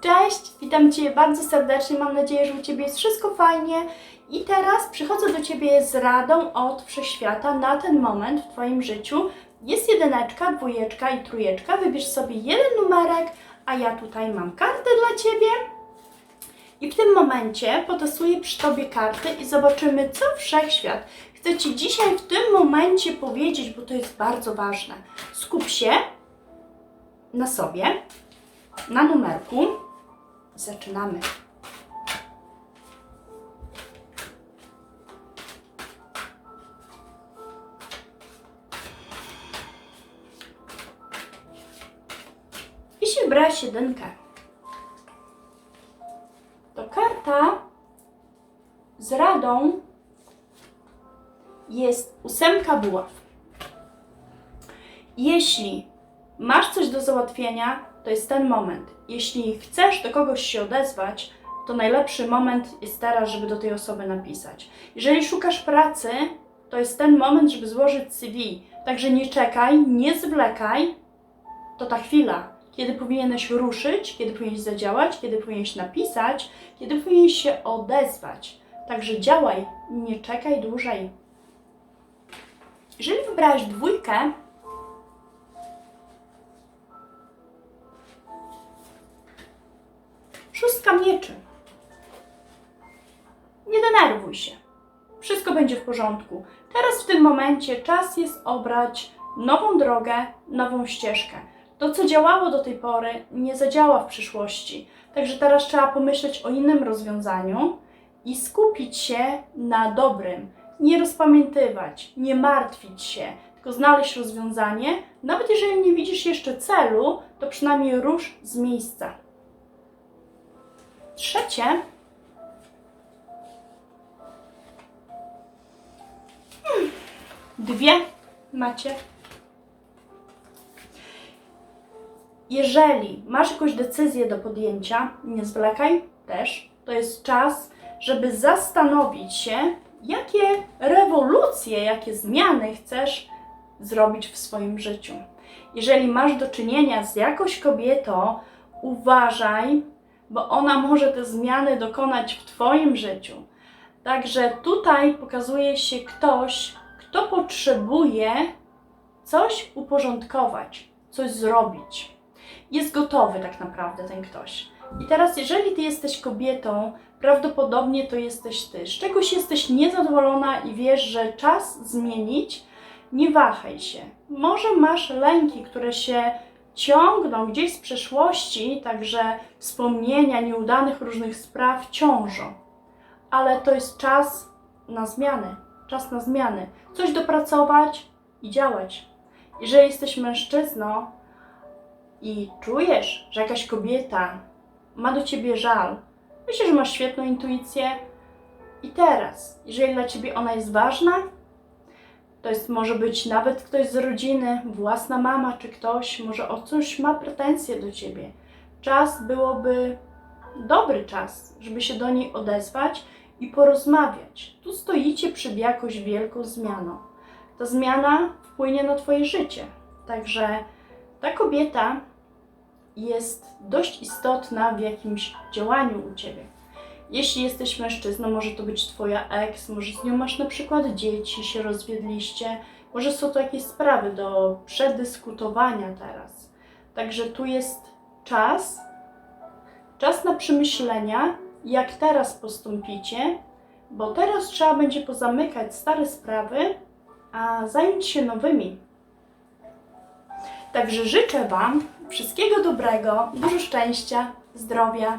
Cześć, witam Cię bardzo serdecznie. Mam nadzieję, że u Ciebie jest wszystko fajnie. I teraz przychodzę do Ciebie z radą od Wszechświata na ten moment w Twoim życiu. Jest jedyneczka, dwójeczka i trójeczka. Wybierz sobie jeden numerek, a ja tutaj mam kartę dla Ciebie. I w tym momencie potestuję przy Tobie karty i zobaczymy, co Wszechświat chce Ci dzisiaj w tym momencie powiedzieć, bo to jest bardzo ważne. Skup się na sobie, na numerku. Zaczynamy. Jeśli wybrałeś jedynkę, to karta z radą jest ósemka buław. Jeśli masz coś do załatwienia, to jest ten moment. Jeśli chcesz do kogoś się odezwać, to najlepszy moment jest teraz, żeby do tej osoby napisać. Jeżeli szukasz pracy, to jest ten moment, żeby złożyć CV. Także nie czekaj, nie zwlekaj. To ta chwila, kiedy powinieneś ruszyć, kiedy powinieneś zadziałać, kiedy powinieneś napisać, kiedy powinieneś się odezwać. Także działaj, nie czekaj dłużej. Jeżeli wybrałeś dwójkę, Szóstka mieczy. Nie denerwuj się. Wszystko będzie w porządku. Teraz w tym momencie czas jest obrać nową drogę, nową ścieżkę. To, co działało do tej pory, nie zadziała w przyszłości. Także teraz trzeba pomyśleć o innym rozwiązaniu i skupić się na dobrym. Nie rozpamiętywać, nie martwić się, tylko znaleźć rozwiązanie. Nawet jeżeli nie widzisz jeszcze celu, to przynajmniej rusz z miejsca. Trzecie. Hmm, Dwie macie. Jeżeli masz jakąś decyzję do podjęcia, nie zwlekaj też. To jest czas, żeby zastanowić się, jakie rewolucje, jakie zmiany chcesz zrobić w swoim życiu. Jeżeli masz do czynienia z jakąś kobietą, uważaj, bo ona może te zmiany dokonać w Twoim życiu. Także tutaj pokazuje się ktoś, kto potrzebuje coś uporządkować, coś zrobić. Jest gotowy tak naprawdę ten ktoś. I teraz, jeżeli Ty jesteś kobietą, prawdopodobnie to jesteś Ty. Z czegoś jesteś niezadowolona i wiesz, że czas zmienić, nie wahaj się. Może masz lęki, które się ciągną gdzieś z przeszłości, także wspomnienia nieudanych różnych spraw ciążą. Ale to jest czas na zmiany. Czas na zmiany. Coś dopracować i działać. Jeżeli jesteś mężczyzną i czujesz, że jakaś kobieta ma do ciebie żal, myślę, że masz świetną intuicję. I teraz, jeżeli dla ciebie ona jest ważna, to jest może być nawet ktoś z rodziny, własna mama czy ktoś, może o coś ma pretensje do ciebie. Czas byłoby dobry czas, żeby się do niej odezwać i porozmawiać. Tu stoicie przed jakąś wielką zmianą. Ta zmiana wpłynie na Twoje życie. Także ta kobieta jest dość istotna w jakimś działaniu u Ciebie. Jeśli jesteś mężczyzną, może to być Twoja ex, może z nią masz na przykład dzieci, się rozwiedliście, może są to jakieś sprawy do przedyskutowania teraz. Także tu jest czas, czas na przemyślenia, jak teraz postąpicie, bo teraz trzeba będzie pozamykać stare sprawy, a zająć się nowymi. Także życzę Wam wszystkiego dobrego, dużo szczęścia, zdrowia.